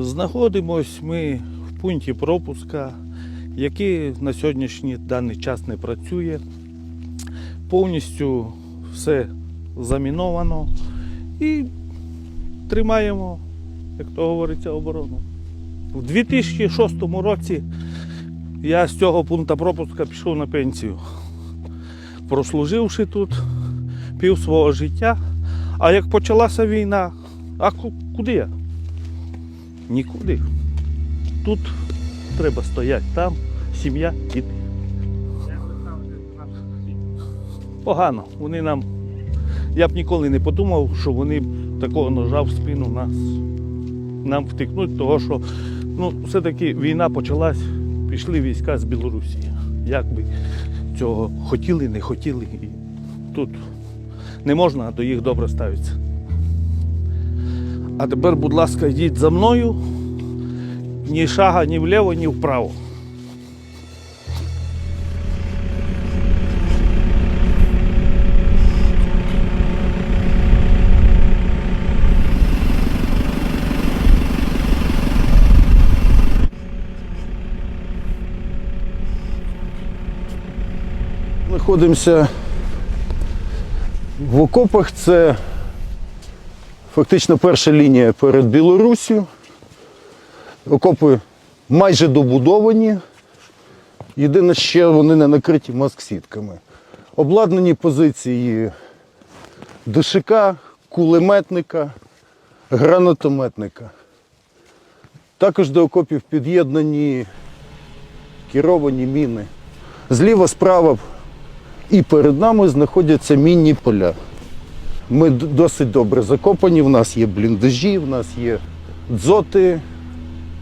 Знаходимось ми в пункті пропуска, який на сьогоднішній даний час не працює. Повністю все заміновано і тримаємо, як то говориться, оборону. У 2006 році я з цього пункту пропуска пішов на пенсію, прослуживши тут пів свого життя. А як почалася війна, а куди я? Нікуди. Тут треба стояти, там сім'я, діти. Погано. Вони нам. Я б ніколи не подумав, що вони такого ножа в спину нас нам втикнуть, того що ну, все-таки війна почалась, пішли війська з Білорусі. Як би цього хотіли, не хотіли. І тут не можна до їх добре ставитися. А тепер, будь ласка, йдіть за мною. Ні шага ні вліво, ні вправо. Знаходимося в окопах. Це фактично перша лінія перед Білоруссю. Окопи майже добудовані. Єдине, ще вони не накриті маск-сітками. Обладнані позиції ДШК, кулеметника, гранатометника. Також до окопів під'єднані керовані міни. Зліва, справа і перед нами знаходяться мінні поля. Ми досить добре закопані, в нас є бліндажі, в нас є дзоти,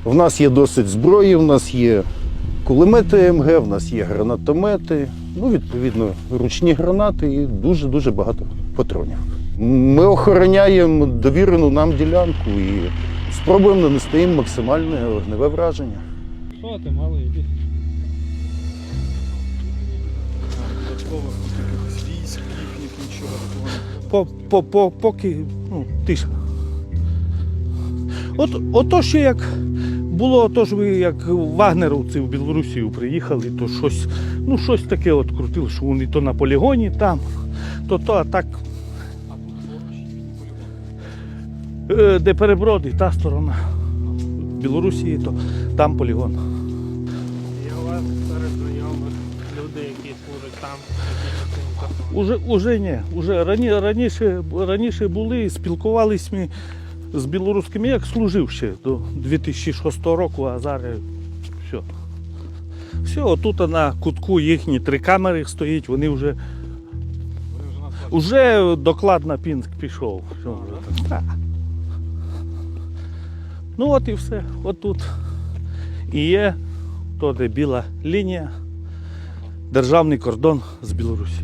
в нас є досить зброї, в нас є кулемети МГ, в нас є гранатомети, ну, відповідно, ручні гранати і дуже-дуже багато патронів. Ми охороняємо довірену нам ділянку і спробуємо нанести їм максимальне вогневе враження. Що ти, малий, іди. Додаткових якихось військ, їхніх нічого такого По, по, по, поки ну, тиша. От, ото ще як було, то ж ви як вагнеровці в Білорусію приїхали, то щось, ну, щось таке от крутили, що вони то на полігоні там, то то, а так. Е, Де переброди, та сторона. Білорусі, то там полігон. У вас серед знайомих люди, які служать там, які? Уже, уже ні. Уже рані, раніше, раніше були, спілкувалися ми з білоруськими, як служив ще до 2006 року, а зараз все. Все, отут на кутку їхні три камери стоїть, вони вже, Вони вже доклад на Пінськ пішов. Все, вже так. Так. Ну от і все. От тут і є то, де біла лінія, державний кордон з Білорусі.